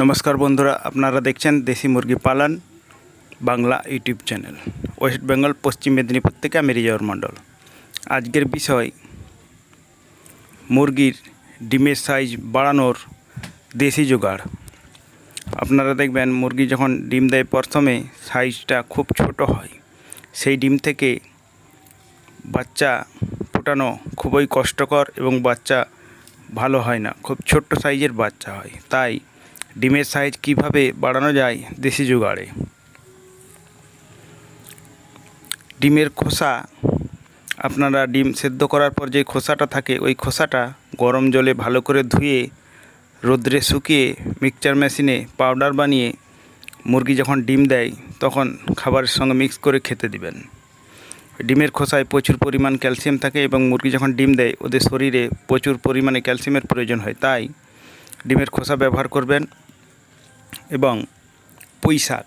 নমস্কার বন্ধুরা, আপনারা দেখছেন দেশি মুরগি পালন Bangla YouTube channel. West Bengal, Paschim Medinipur থেকে আমি রিজর মণ্ডল। আজকের বিষয়, মুরগির ডিমের সাইজ বাড়ানোর দেশি জোগাড়। আপনারা দেখবেন, মুরগি যখন ডিম দেয় প্রথমে সাইজটা খুব ছোট হয়। সেই ডিম থেকে বাচ্চা ফোটানো খুবই কষ্টকর এবং বাচ্চা ভালো হয় না। খুব ছোট্ট সাইজের বাচ্চা হয়। তাই ডিমের সাইজ কীভাবে বাড়ানো যায় দেশি জোগাড়ে ডিমের খোসা, আপনারা ডিম সেদ্ধ করার পর যে খোসাটা থাকে, ওই খোসাটা গরম জলে ভালো করে ধুয়ে, রোদ্রে শুকিয়ে মিক্সচার মেশিনে পাউডার বানিয়ে মুরগি যখন ডিম দেয়, তখন খাবারের সঙ্গে মিক্স করে খেতে দিবেন। ডিমের খোসায় প্রচুর পরিমাণ ক্যালসিয়াম থাকে এবং মুরগি যখন ডিম দেয়, ওদের শরীরে প্রচুর পরিমাণে ক্যালসিয়ামের প্রয়োজন হয়। তাই ডিমের খোসা ব্যবহার করবেন। এবং পুঁই শাক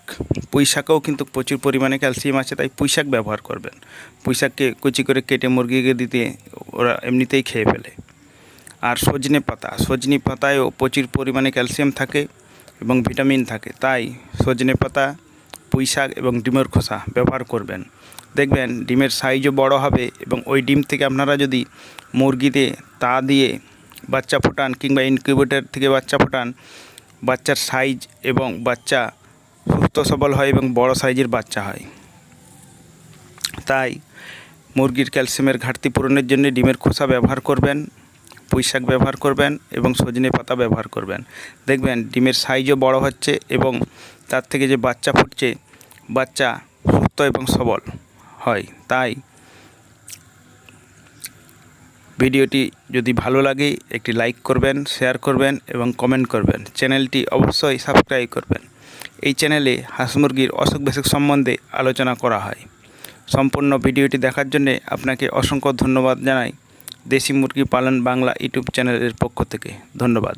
পুঁই শাকেও কিন্তু প্রচুর পরিমাণে ক্যালসিয়াম আছে, তাই পুঁই শাক ব্যবহার করবেন। পুঁই শাককে কুচি করে কেটে মুরগিকে দিতে ওরা এমনিতেই খেয়ে ফেলে। আর সজনে পাতা, সজনে পাতায়ও প্রচুর পরিমাণে ক্যালসিয়াম থাকে এবং ভিটামিন থাকে, তাই সজনে পাতা পুঁই শাক এবং ডিমের খোসা ব্যবহার করবেন। দেখবেন ডিমের সাইজও বড় হবে এবং ওই ডিম থেকে আপনারা যদি মুরগিতে তা দিয়ে বাচ্চা ফোটান কিংবা ইনকিউবেটর থেকে বাচ্চা ফোটান বাচ্চার সাইজ এবং বাচ্চা সুস্থ সবল হয় এবং বড় সাইজের বাচ্চা হয়। তাই মুরগির ক্যালসিয়ামের ঘাটতি পূরণের জন্য ডিমের খোসা ব্যবহার করবেন, পুঁই শাক ব্যবহার করবেন এবং সজনে পাতা ব্যবহার করবেন। দেখবেন ডিমের সাইজও বড় হচ্ছে এবং তার থেকে যে বাচ্চা ফুটছে, বাচ্চা সুস্থ এবং সবল হয়। তাই ভিডিওটি যদি ভালো লাগে, একটি লাইক করবেন, শেয়ার করবেন এবং কমেন্ট করবেন। চ্যানেলটি অবশ্যই সাবস্ক্রাইব করবেন। এই চ্যানেলে হাঁস মুরগির অসুখ বিসুখ সম্বন্ধে আলোচনা করা হয়। সম্পূর্ণ ভিডিওটি দেখার জন্যে আপনাকে অসংখ্য ধন্যবাদ জানাই। দেশি মুরগি পালন বাংলা ইউটিউব চ্যানেলের পক্ষ থেকে। ধন্যবাদ।